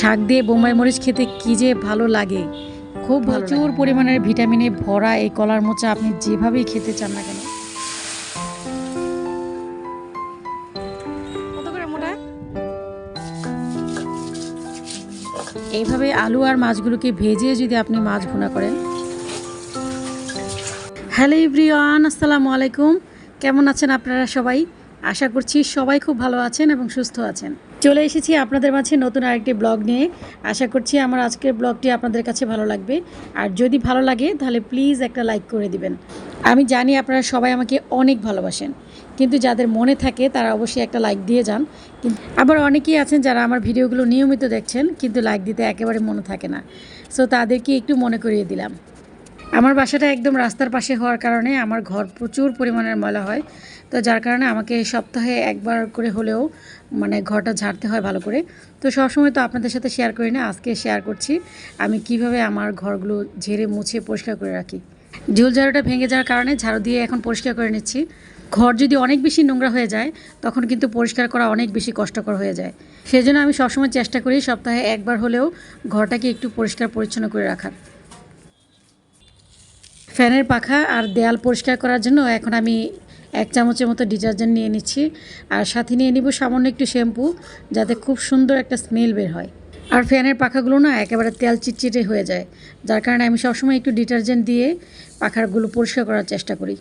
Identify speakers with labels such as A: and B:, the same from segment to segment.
A: শাক দিয়ে বোম্বাই মরিচ খেতে কি যে ভালো লাগে? খুব প্রচুর পরিমাণের ভিটামিনে ভরা এই কলার মোচা আপনি যেভাবেই খেতে চান না কেন? এইভাবে আলু আর মাছগুলোকে ভেজে যদি আপনি মাছ ভুনা করেন। হ্যালো ইব্রিয়ান আসসালামু আলাইকুম। কেমন আছেন আপনারা সবাই? আশা করছি সবাই খুব ভালো আছেন এবং সুস্থ আছেন। চলে এসেছি আপনাদের মাঝে নতুন আরেকটি ব্লগ নিয়ে। আশা করছি আমার আজকের ব্লগটি আপনাদের কাছে ভালো লাগবে। আর যদি ভালো লাগে, তাহলে প্লিজ একটা লাইক করে দিবেন। আমি জানি আপনারা সবাই আমাকে অনেক ভালোবাসেন। কিন্তু যাদের মনে থাকে, তারা অবশ্যই একটা লাইক দিয়ে যান। আবার অনেকেই আছেন যারা আমার ভিডিওগুলো নিয়মিত দেখছেন, কিন্তু লাইক দিতে একেবারে মনে থাকে না। সো তাদেরকে একটু মনে করিয়ে দিলাম। আমার বাসাটা একদম রাস্তার পাশে হওয়ার কারণে আমার ঘর প্রচুর পরিমাণের ময়লা হয়। তো যার কারণে আমাকে সপ্তাহে একবার করে হলেও মানে ঘরটা ঝাড়তে হয় ভালো করে। তো সবসময় তো আপনাদের সাথে শেয়ার করি না, আজকে শেয়ার করছি। আমি কীভাবে আমার ঘরগুলো ঝেড়ে মুছে পরিষ্কার করে রাখি। ঝুল ঝাড়ুটা ভেঙে যাওয়ার কারণে ঝাড়ু দিয়ে এখন পরিষ্কার করে নিচ্ছি। ঘর যদি অনেক বেশি নোংরা হয়ে যায়, তখন কিন্তু পরিষ্কার করা অনেক বেশি কষ্টকর হয়ে যায়। সেই জন্য আমি সবসময় চেষ্টা করি সপ্তাহে একবার হলেও ঘরটাকে একটু পরিষ্কার পরিচ্ছন্ন করে রাখার। ফ্যানের পাখা আর দেয়াল পরিষ্কার করার জন্য এখন আমি এক চামচের মতো ডিটারজেন্ট নিয়ে নিচ্ছি। আর সাথে নিয়ে নিব সামান্য একটু শ্যাম্পু, যাতে খুব সুন্দর একটা স্মেল বের হয়। আর ফ্যানের পাখাগুলো না একেবারে তেল চিটচিটে হয়ে যায়। যার কারণে আমি সবসময় একটু ডিটারজেন্ট দিয়ে পাখাগুলো পরিষ্কার করার চেষ্টা করি।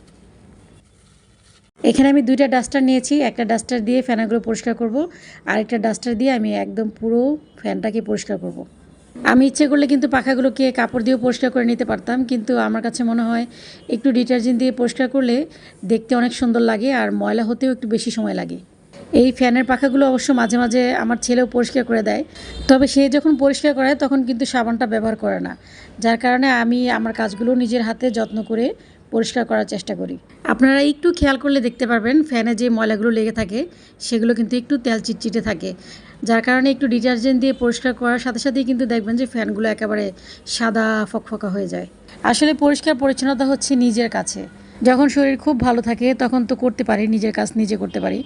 A: এখানে আমি দুইটা ডাস্টার নিয়েছি। একটা ডাস্টার দিয়ে ফ্যানাগুলো পরিষ্কার করব। আর একটা ডাস্টার দিয়ে আমি একদম পুরো ফ্যানটাকে পরিষ্কার করব। আমি ইচ্ছে করলে কিন্তু পাখাগুলোকে কাপড় দিয়েও পরিষ্কার করে নিতে পারতাম, কিন্তু আমার কাছে মনে হয় একটু ডিটারজেন্ট দিয়ে পরিষ্কার করলে দেখতে অনেক সুন্দর লাগে আর ময়লা হতেও একটু বেশি সময় লাগে। এই ফ্যানের পাখাগুলো অবশ্য মাঝে মাঝে আমার ছেলেও পরিষ্কার করে দেয়, তবে সে যখন পরিষ্কার করে তখন কিন্তু সাবানটা ব্যবহার করে না। যার কারণে আমি আমার কাজগুলো নিজের হাতে যত্ন করে পরিষ্কার করার চেষ্টা করি। আপনারা একটু খেয়াল করলে দেখতে পারবেন, ফ্যানে যে ময়লাগুলো লেগে থাকে, সেগুলো কিন্তু একটু তেল চিটচিটে থাকে। যার কারণে একটু ডিটারজেন্ট দিয়ে পরিষ্কার করার সাথে সাথেই কিন্তু দেখবেন যে ফ্যানগুলো একেবারে সাদা, ফকফকা হয়ে যায়। আসলে পরিষ্কার পরিচ্ছন্নতা হচ্ছে নিজের কাছে। যখন শরীর খুব ভালো থাকে, তখন তো করতে পারি, নিজের কাজ নিজে করতে পারি।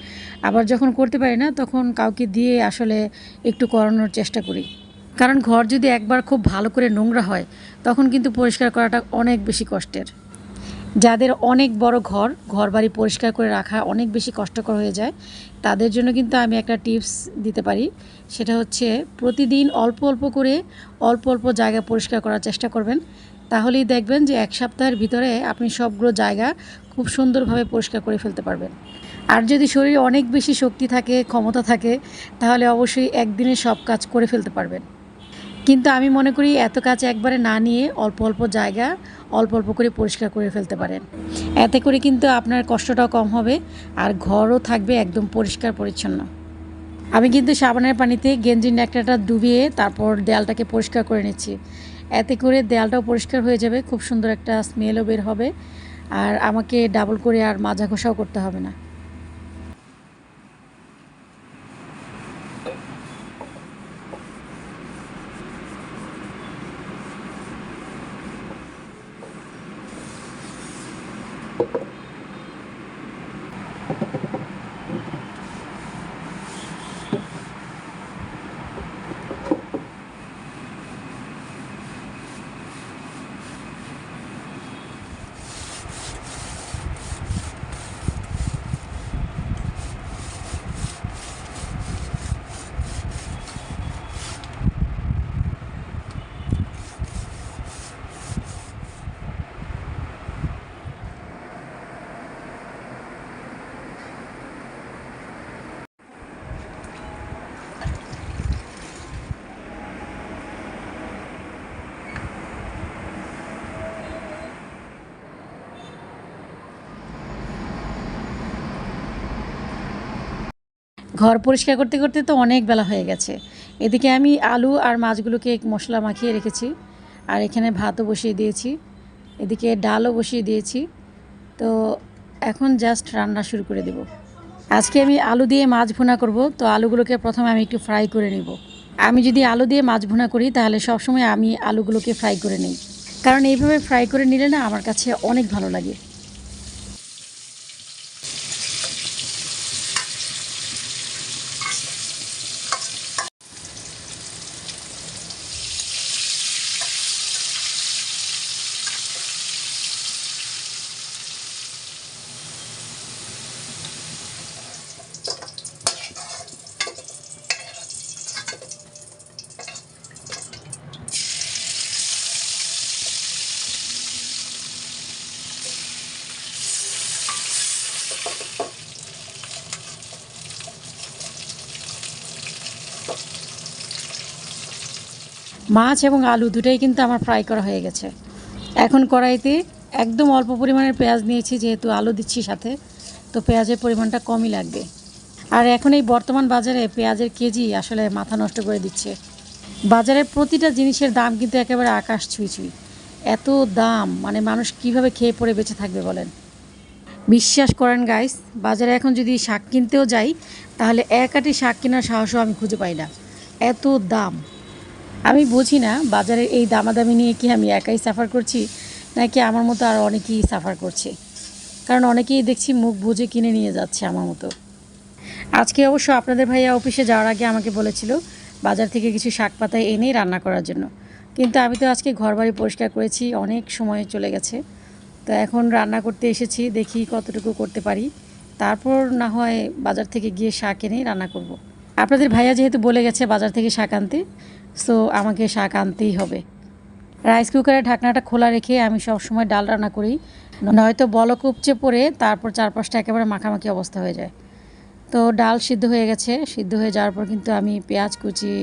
A: আবার যখন করতে পারি না, তখন কাউকে দিয়ে আসলে একটু করানোর চেষ্টা করি। কারণ ঘর যদি একবার খুব ভালো করে নোংরা হয়, তখন কিন্তু পরিষ্কার করাটা অনেক বেশি কষ্টের। যাদের অনেক বড় ঘর ঘর বাড়ি পরিষ্কার করে রাখা অনেক বেশি কষ্টকর হয়ে যায়, তাদের জন্য কিন্তু আমি একটা টিপস দিতে পারি। সেটা হচ্ছে প্রতিদিন অল্প অল্প করে অল্প অল্প জায়গা পরিষ্কার করার চেষ্টা করবেন। তাহলেই দেখবেন যে এক সপ্তাহের ভিতরে আপনি সবগুলো জায়গা খুব সুন্দরভাবে পরিষ্কার করে ফেলতে পারবেন। আর যদি শরীরে অনেক বেশি শক্তি থাকে, ক্ষমতা থাকে, তাহলে অবশ্যই একদিনে সব কাজ করে ফেলতে পারবেন। কিন্তু আমি মনে করি এত কাজ একবারে না নিয়ে অল্প অল্প জায়গা অল্প অল্প করে পরিষ্কার করে ফেলতে পারেন। এতে করে কিন্তু আপনার কষ্টটাও কম হবে আর ঘরও থাকবে একদম পরিষ্কার পরিচ্ছন্ন। আমি কিন্তু সাবানের পানিতে গেঞ্জির ন্যাকড়াটা ডুবিয়ে তারপর দেয়ালটাকে পরিষ্কার করে নিচ্ছি। এতে করে দেয়ালটাও পরিষ্কার হয়ে যাবে, খুব সুন্দর একটা স্মেলও বের হবে। আর আমাকে ডাবল করে আর মাজা ঘষাও করতে হবে না। ঘর পরিষ্কার করতে করতে তো অনেক বেলা হয়ে গেছে। এদিকে আমি আলু আর মাছগুলোকে মশলা মাখিয়ে রেখেছি। আর এখানে ভাতও বসিয়ে দিয়েছি। এদিকে ডালও বসিয়ে দিয়েছি। তো এখন জাস্ট রান্না শুরু করে দেব। আজকে আমি আলু দিয়ে মাছ ভুনা করব। তো আলুগুলোকে প্রথমে আমি একটু ফ্রাই করে নেব। আমি যদি আলু দিয়ে মাছ ভুনা করি, তাহলে সবসময় আমি আলুগুলোকে ফ্রাই করে নিই। কারণ এইভাবে ফ্রাই করে নিলে না আমার কাছে অনেক ভালো লাগে। মাছ এবং আলু দুটাই কিন্তু আমার ফ্রাই করা হয়ে গেছে। এখন কড়াইতে একদম অল্প পরিমাণের পেঁয়াজ নিয়েছি, যেহেতু আলু দিচ্ছি সাথে, তো পেঁয়াজের পরিমাণটা কমই লাগবে। আর এখন এই বর্তমান বাজারে পেঁয়াজের কেজি আসলে মাথা নষ্ট করে দিচ্ছে। বাজারের প্রতিটা জিনিসের দাম কিন্তু একেবারে আকাশ ছুঁই ছুঁই। এত দাম মানে মানুষ কীভাবে খেয়ে পড়ে বেঁচে থাকবে বলেন? বিশ্বাস করেন গাইস বাজারে এখন যদি শাক কিনতেও যাই, তাহলে এক আটি শাক কেনার সাহসও আমি খুঁজে পাই না। এত দাম। আমি বুঝি না বাজারের এই দামাদামি নিয়ে কি আমি একাই সাফার করছি, নাকি আমার মতো আর অনেকেই সাফার করছে? কারণ অনেকেই দেখছি মুখ বুঝে কিনে নিয়ে যাচ্ছে আমার মতো। আজকে অবশ্য আপনাদের ভাইয়া অফিসে যাওয়ার আগে আমাকে বলেছিল বাজার থেকে কিছু শাক পাতা এনেই রান্না করার জন্য। কিন্তু আমি তো আজকে ঘরবাড়ি পরিষ্কার করেছি, অনেক সময় চলে গেছে। তো এখন রান্না করতে এসেছি, দেখি কতটুকু করতে পারি। তারপর না হয় বাজার থেকে গিয়ে শাক এনেই রান্না করব। আপনাদের ভাইয়া যেহেতু বলে গেছে বাজার থেকে শাক আনতে সো আমাকে শাক আনতেই হবে। রাইস কুকারের ঢাকনাটা খোলা রেখে আমি সবসময় ডাল রান্না করি। নয়তো বলক উপচে পড়ে তারপর চারপাশটা একেবারে মাখামাখি অবস্থা হয়ে যায়। তো ডাল সিদ্ধ হয়ে গেছে। সিদ্ধ হয়ে যাওয়ার পর কিন্তু আমি পেঁয়াজ কুচি,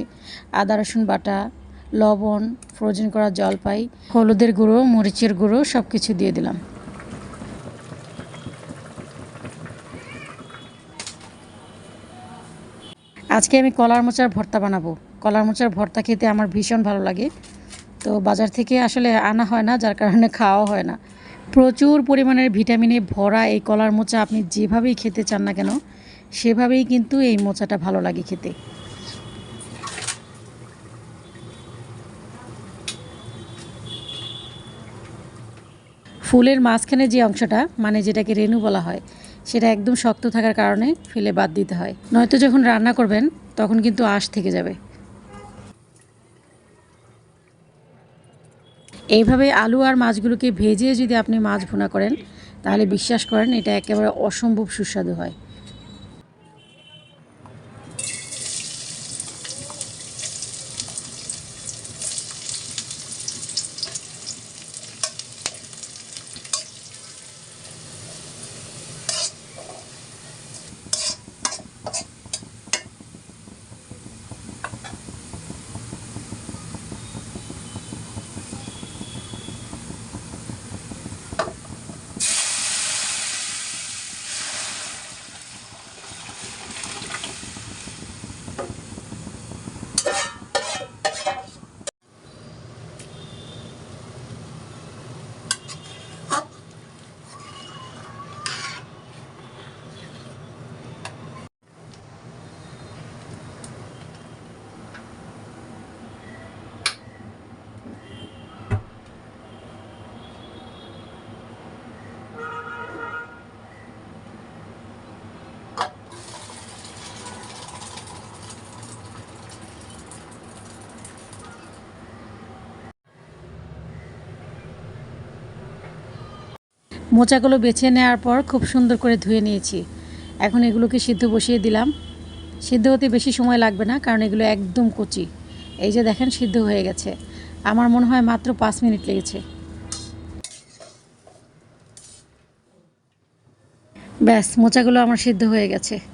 A: আদা, রসুন বাটা, লবণ ফ্রোজেন করা জলপাই হলুদের গুঁড়ো, মরিচের গুঁড়ো সব কিছু দিয়ে দিলাম। আজকে আমি কলার মোচার ভর্তা বানাবো। কলার মোচার ভর্তা খেতে আমার ভীষণ ভালো লাগে। তো বাজার থেকে আসলে আনা হয় না, যার কারণে খাওয়া হয় না। প্রচুর পরিমাণের ভিটামিনে ভরা এই কলার মোচা আপনি যেভাবেই খেতে চান না কেন, সেভাবেই কিন্তু এই মোচাটা ভালো লাগে খেতে। ফুলের মাঝখানে যে অংশটা মানে যেটাকে রেণু বলা হয়, সেটা একদম শক্ত থাকার কারণে ফেলে বাদ দিতে হয়। নয়তো যখন রান্না করবেন, তখন কিন্তু আঁশ থেকে যাবে। এইভাবে আলু আর মাছগুলোকে ভেজে যদি আপনি মাছ ভুনা করেন, তাহলে বিশ্বাস করেন এটা একেবারে অসম্ভব সুস্বাদু হয়। মোচাগুলো বেছে নেওয়ার পর খুব সুন্দর করে ধুয়ে নিয়েছি। এখন এগুলোকে সিদ্ধ বসিয়ে দিলাম। সিদ্ধ হতে বেশি সময় লাগবে না, কারণ এগুলো একদম কচি। এই যে দেখেন, সিদ্ধ হয়ে গেছে। আমার মনে হয় মাত্র পাঁচ মিনিট লেগেছে। ব্যাস, মোচাগুলো আমার সিদ্ধ হয়ে গেছে।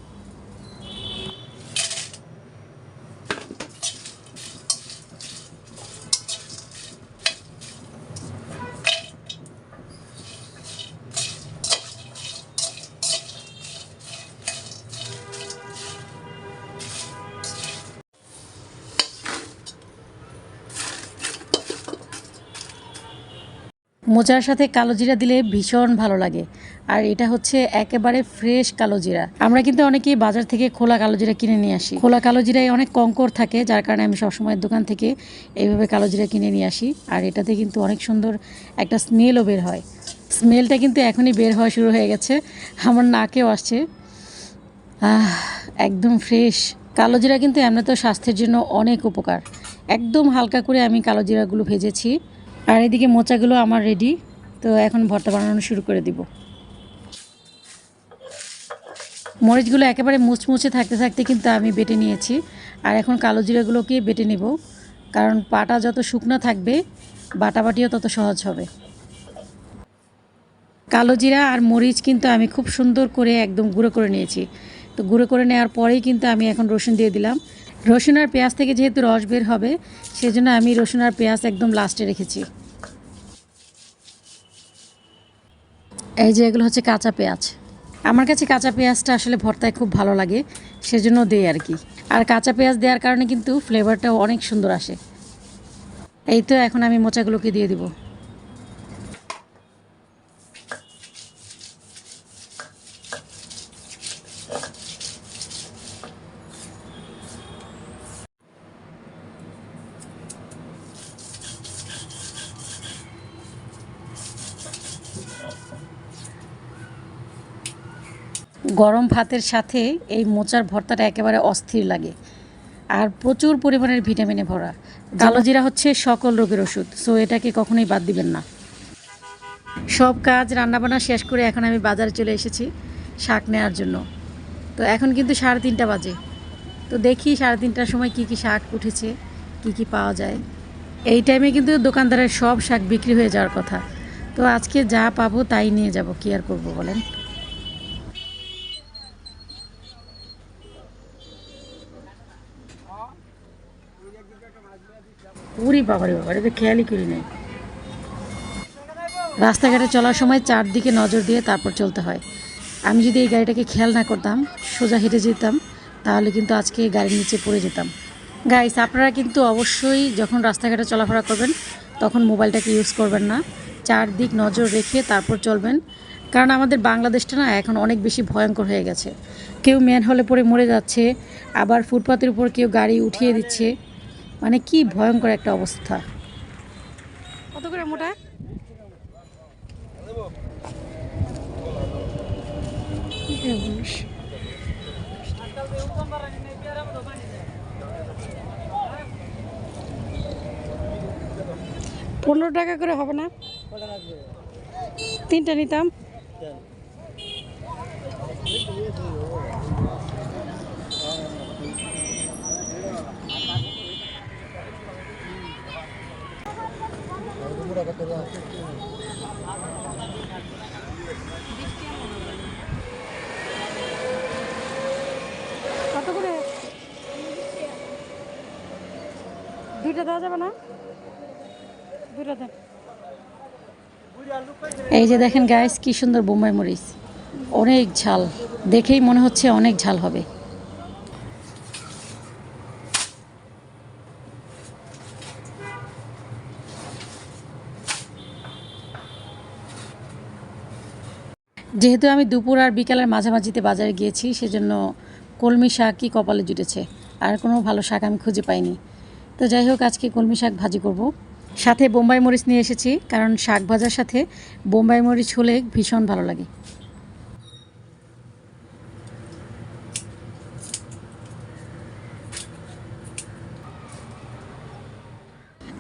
A: মোচার সাথে কালো জিরা দিলে ভীষণ ভালো লাগে। আর এটা হচ্ছে একেবারে ফ্রেশ কালো জিরা। আমরা কিন্তু অনেকেই বাজার থেকে খোলা কালো জিরা কিনে নিয়ে আসি। খোলা কালো জিরায় অনেক কঙ্কর থাকে, যার কারণে আমি সবসময় দোকান থেকে এইভাবে কালো জিরা কিনে নিয়ে আসি। আর এটাতে কিন্তু অনেক সুন্দর একটা স্মেলও বের হয়। স্মেলটা কিন্তু এখনই বের হওয়া শুরু হয়ে গেছে। আমার নাকেও আসছে। একদম ফ্রেশ। কালো জিরা কিন্তু এমনি তো স্বাস্থ্যের জন্য অনেক উপকার। একদম হালকা করে আমি কালো জিরাগুলো ভেজেছি। আর এদিকে মোচাগুলো আমার রেডি তো এখন ভর্তা বানানো শুরু করে দিব। মরিচগুলো একেবারে মুচমুচে থাকতে থাকতে কিন্তু আমি বেটে নিয়েছি। আর এখন কালো জিরাগুলোকে বেটে নেব, কারণ পাটা যত শুকনো থাকবে, বাটাবাটিও তত সহজ হবে। কালো জিরা আর মরিচ কিন্তু আমি খুব সুন্দর করে একদম গুঁড়ো করে নিয়েছি। তো গুঁড়ো করে নেওয়ার পরেই কিন্তু আমি এখন রসুন দিয়ে দিলাম। রসুন আর পেঁয়াজ থেকে যেহেতু রস বের হবে, সেজন্য আমি রসুন আর পেঁয়াজ একদম লাস্টে রেখেছি। এই যে এগুলো হচ্ছে কাঁচা পেঁয়াজ। আমার কাছে কাঁচা পেঁয়াজটা আসলে ভর্তায় খুব ভালো লাগে, সেজন্য দেয় আর কি। আর কাঁচা পেঁয়াজ দেওয়ার কারণে কিন্তু ফ্লেভারটাও অনেক সুন্দর আসে। এই তো এখন আমি মোচাগুলোকে দিয়ে দিব। গরম ভাতের সাথে এই মোচার ভর্তাটা একেবারে অস্থির লাগে। আর প্রচুর পরিমাণের ভিটামিনে ভরা। কালো জিরা হচ্ছে সকল রোগের ওষুধ সো এটাকে কখনোই বাদ দিবেন না। সব কাজ রান্নাবান্না শেষ করে এখন আমি বাজারে চলে এসেছি শাক নেওয়ার জন্য। তো এখন কিন্তু সাড়ে তিনটা বাজে। তো দেখি সাড়ে তিনটার সময় কি কি শাক উঠেছে কি কি পাওয়া যায়। এই টাইমে কিন্তু দোকানদারের সব শাক বিক্রি হয়ে যাওয়ার কথা। তো আজকে যা পাবো তাই নিয়ে যাব। কি আর করব বলেন? উরি বাবারে বাবারে তো খেয়ালই করি নাই। রাস্তাঘাটে চলার সময় চারদিকে নজর দিয়ে তারপর চলতে হয়। আমি যদি এই গাড়িটাকে খেয়াল না করতাম, সোজা হেঁটে যেতাম, তাহলে কিন্তু আজকে গাড়ির নিচে পড়ে যেতাম। গাইস আপনারা কিন্তু অবশ্যই যখন রাস্তাঘাটে চলাফেরা করবেন, তখন মোবাইলটাকে ইউজ করবেন না। চারদিক নজর রেখে তারপর চলবেন। কারণ আমাদের বাংলাদেশটা না এখন অনেক বেশি ভয়ঙ্কর হয়ে গেছে। কেউ ম্যান হলে পরে মরে যাচ্ছে, আবার ফুটপাতের উপর কেউ গাড়ি উঠিয়ে দিচ্ছে। মানে কি ভয়ঙ্কর একটা অবস্থা। কত করে মোটা? পনেরো টাকা করে হবে না? তিনটা নিতাম কত করে এই যে দেখেন গাইস কি সুন্দর বোম্বাই মরিচ। অনেক ঝাল। দেখেই মনে হচ্ছে অনেক ঝাল হবে। যেহেতু আমি দুপুর আর বিকালের মাঝামাঝিতে বাজারে গিয়েছি, সেজন্য কলমি শাকই কপালে জুটেছে? আর কোনো ভালো শাক আমি খুঁজে পাইনি। তো যাই হোক, আজকে কলমি শাক ভাজি করব সাথে বোম্বাই মরিচ নিয়ে এসেছি, কারণ শাক ভাজার সাথে বোম্বাই মরিচ হলে ভীষণ ভালো লাগে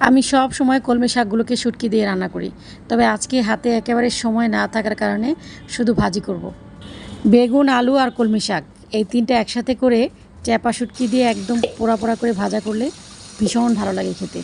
A: আমি সব সময় কলমি শাকগুলোকে শুটকি দিয়ে রান্না করি, তবে আজকে হাতে একেবারে সময় না থাকার কারণে শুধু ভাজি করব। বেগুন, আলু আর কলমি শাক, এই তিনটা একসাথে করে চ্যাপা শুটকি দিয়ে একদম পোড়া পোড়া করে ভাজা করলে ভীষণ ভালো লাগে খেতে।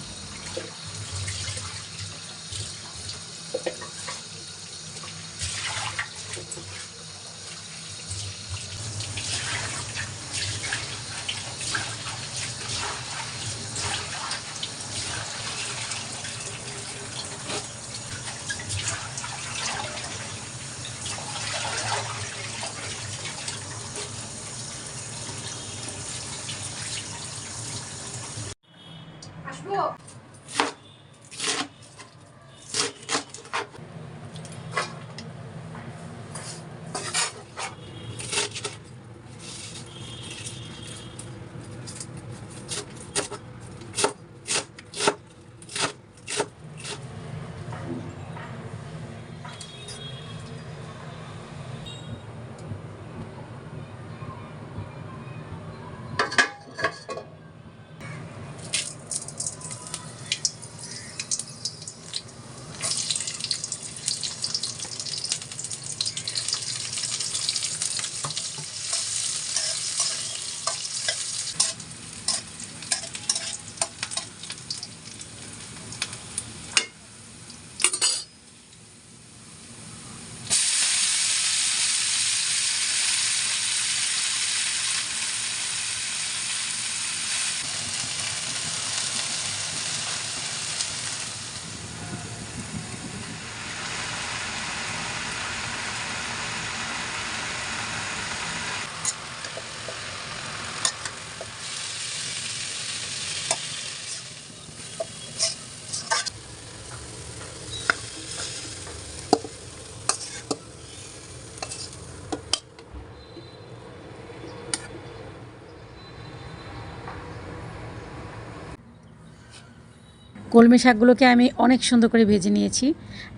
A: কলমি শাকগুলোকে আমি অনেক সুন্দর করে ভেজে নিয়েছি।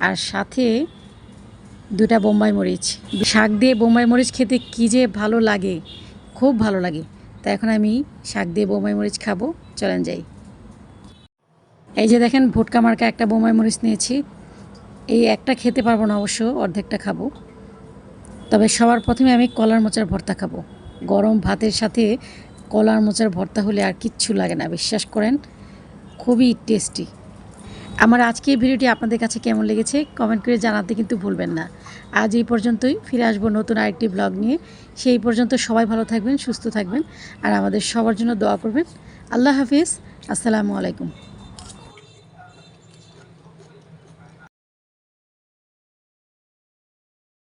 A: আর সাথে দুটা বোম্বাই মরিচ। শাক দিয়ে বোম্বাই মরিচ খেতে কী যে ভালো লাগে, খুব ভালো লাগে। তাই এখন আমি শাক দিয়ে বোম্বাই মরিচ খাব, চলেন যাই। এই যে দেখেন ভুটকা মার্কা একটা বোম্বাই মরিচ নিয়েছি। এই একটা খেতে পারব না অবশ্য, অর্ধেকটা খাব। তবে সবার প্রথমে আমি কলার মোচার ভর্তা খাব। গরম ভাতের সাথে কলার মোচার ভর্তা হলে আর কিচ্ছু লাগে না, বিশ্বাস করেন? খুবই টেস্টি আমার আজকে এই ভিডিওটি আপনাদের কাছে কেমন লেগেছে কমেন্ট করে জানাতে কিন্তু ভুলবেন না। আজ এই পর্যন্তই, ফিরে আসব নতুন আরেকটি ব্লগ নিয়ে। সেই পর্যন্ত সবাই ভালো থাকবেন, সুস্থ থাকবেন, আর আমাদের সবার জন্য দোয়া করবেন। আল্লাহ হাফিজ, আসসালামু আলাইকুম।